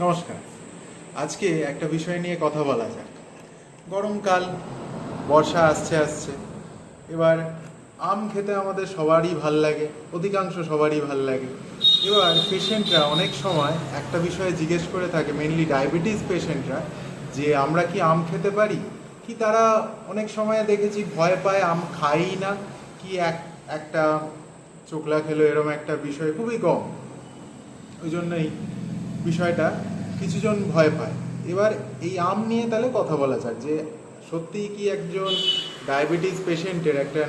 নমস্কার। আজকে একটা বিষয় নিয়ে কথা বলা যাক। গরমকাল, বর্ষা আসছে আসছে। এবার আম খেতে আমাদের সবারই ভালো লাগে, অধিকাংশ সবারই ভালো লাগে। এবার পেশেন্টরা অনেক সময় একটা বিষয়ে জিজ্ঞেস করে থাকে মেনলি ডায়াবেটিস পেশেন্টরা যে আমরা কি আম খেতে পারি? কি তারা অনেক সময় দেখেছি ভয় পায়, আম খাই না? কি এক, একটা চোখলা খেলো এরম একটা বিষয় খুবই কম। ওই জন্যই বিষয়টা কিছুজন ভয় পায়। এবার এই আম নিয়ে তাহলে কথা বলা যাক যে সত্যিই কি একজন ডায়াবেটিস পেশেন্টের, একটা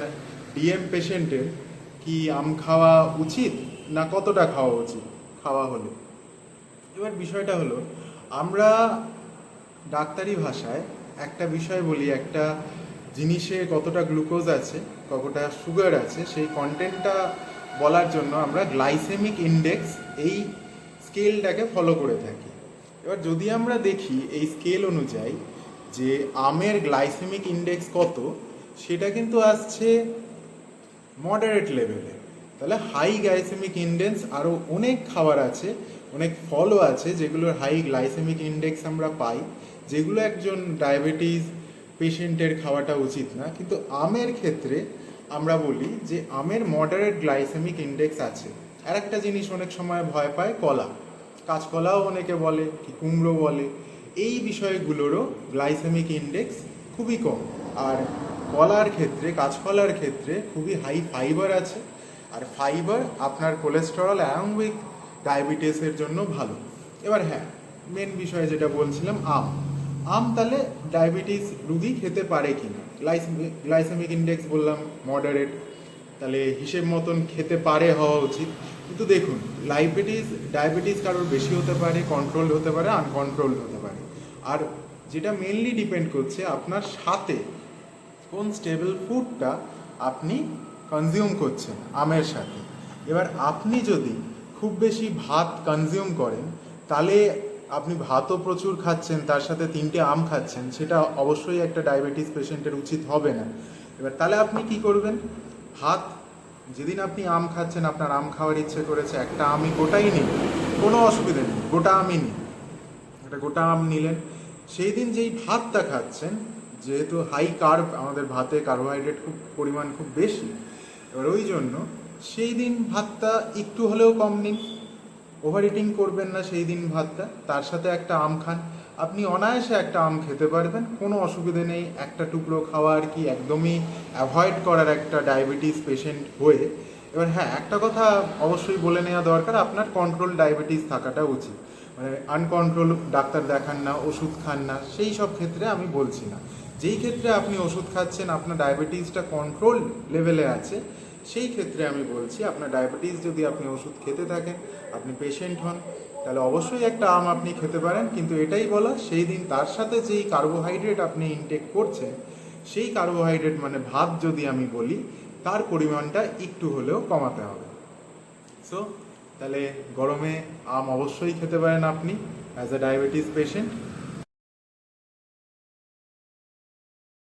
ডিএম পেশেন্টের কি আম খাওয়া উচিত না কতটা খাওয়া উচিত? খাওয়া হলে। এবার বিষয়টা হলো, আমরা ডাক্তারি ভাষায় একটা বিষয় বলি, একটা জিনিসে কতটা গ্লুকোজ আছে, কতটা সুগার আছে, সেই কন্টেন্টটা বলার জন্য আমরা গ্লাইসেমিক ইন্ডেক্স এই স্কেলটাকে ফলো করে থাকি। এবার যদি আমরা দেখি এই স্কেল অনুযায়ী যে আমের গ্লাইসেমিক ইন্ডেক্স কত, সেটা কিন্তু আসছে মডারেট লেভেলে তাহলে হাই গ্লাইসেমিক ইন্ডেক্স আরও অনেক খাবার আছে, অনেক ফলও আছে যেগুলোর হাই গ্লাইসেমিক ইন্ডেক্স আমরা পাই, যেগুলো একজন ডায়াবেটিস পেশেন্টের খাওয়াটা উচিত না। কিন্তু আমের ক্ষেত্রে আমরা বলি যে আমের মডারেট গ্লাইসেমিক ইন্ডেক্স আছে। আর একটা জিনিস অনেক সময় ভয় পায়, কলা। কাঁচকলাও অনেকে বলে কি কুমড়ো বলে। এই বিষয়গুলোরও গ্লাইসেমিক ইন্ডেক্স খুবই কম। আর কলার ক্ষেত্রে, কাঁচকলার ক্ষেত্রে খুবই হাই ফাইবার আছে। আর ফাইবার আপনার কোলেস্টেরল অ্যাং উইথ ডায়াবেটিসের জন্য ভালো। এবার হ্যাঁ মেন বিষয় যেটা বলছিলাম, আম। আম তাহলে ডায়াবেটিস রুগী খেতে পারে কি না গ্লাইসেমিক ইন্ডেক্স বললাম মডারেট তাহলে হিসেব মতন খেতে পারে হওয়া উচিত। কিন্তু দেখুন লাইবেটিস ডায়াবেটিস কারোর বেশি হতে পারে কন্ট্রোল হতে পারে আনকন্ট্রোল হতে পারে। আর যেটা মেনলি ডিপেন্ড করছে আপনার সাথে কোন স্টেবল ফুডটা আপনি কনজিউম করছেন, আমের সাথে। এবার আপনি যদি খুব বেশি ভাত কনজিউম করেন, তাহলে আপনি ভাতও প্রচুর খাচ্ছেন, তার সাথে তিনটে আম খাচ্ছেন, সেটা অবশ্যই একটা ডায়াবেটিস পেশেন্টের উচিত হবে না। এবার তাহলে আপনি কি করবেন? ভাত যেদিন আপনি আম খাচ্ছেন, আপনার আম খাওয়ার ইচ্ছে করেছে, একটা আমি গোটাই নিন কোনো অসুবিধা নেই, গোটা আমই নিন একটা গোটা আম নিলেন। সেই দিন যেই ভাতটা খাচ্ছেন, যেহেতু হাই কার্ব আমাদের ভাতে কার্বোহাইড্রেট খুব পরিমাণ খুব বেশি, এবার ওই জন্য সেই দিন ভাতটা একটু হলেও কম নিন। ওভার ইটিং করবেন না সেই দিন ভাতটা, তার সাথে একটা আম খান। আপনি অনায়াসে একটা আম খেতে পারবেন, কোনো অসুবিধে নেই। একটা টুকরো খাওয়া আর কি একদমই অ্যাভয়েড করার একটা ডায়াবেটিস পেশেন্ট হয়ে। এবার হ্যাঁ একটা কথা অবশ্যই বলে নেওয়া দরকার, আপনার কন্ট্রোল ডায়াবেটিস থাকাটা উচিত। মানে আনকন্ট্রোল ডাক্তার দেখান না, ওষুধ খান না, সেই সব ক্ষেত্রে আমি বলছি না। যেই ক্ষেত্রে আপনি ওষুধ খাচ্ছেন, আপনার ডায়াবেটিসটা কন্ট্রোল লেভেলে আছে, সেই ক্ষেত্রে আমি বলছি, আপনার ডায়াবেটিস যদি আপনি ওষুধ খেতে থাকেন, আপনি পেশেন্ট হন তাহলে অবশ্যই একটা আম আপনি খেতে পারেন, কিন্তু এটাই বলা, সেই দিন তার সাথে যেই কার্বোহাইড্রেট আপনি ইনটেক করছেন, সেই কার্বোহাইড্রেট মানে ভাত যদি আমি বলি, তার পরিমাণটা একটু হলেও কমাতে হবে। সো তাহলে গরমে আম অবশ্যই খেতে পারেন আপনি অ্যাজ এ ডায়াবেটিস পেশেন্ট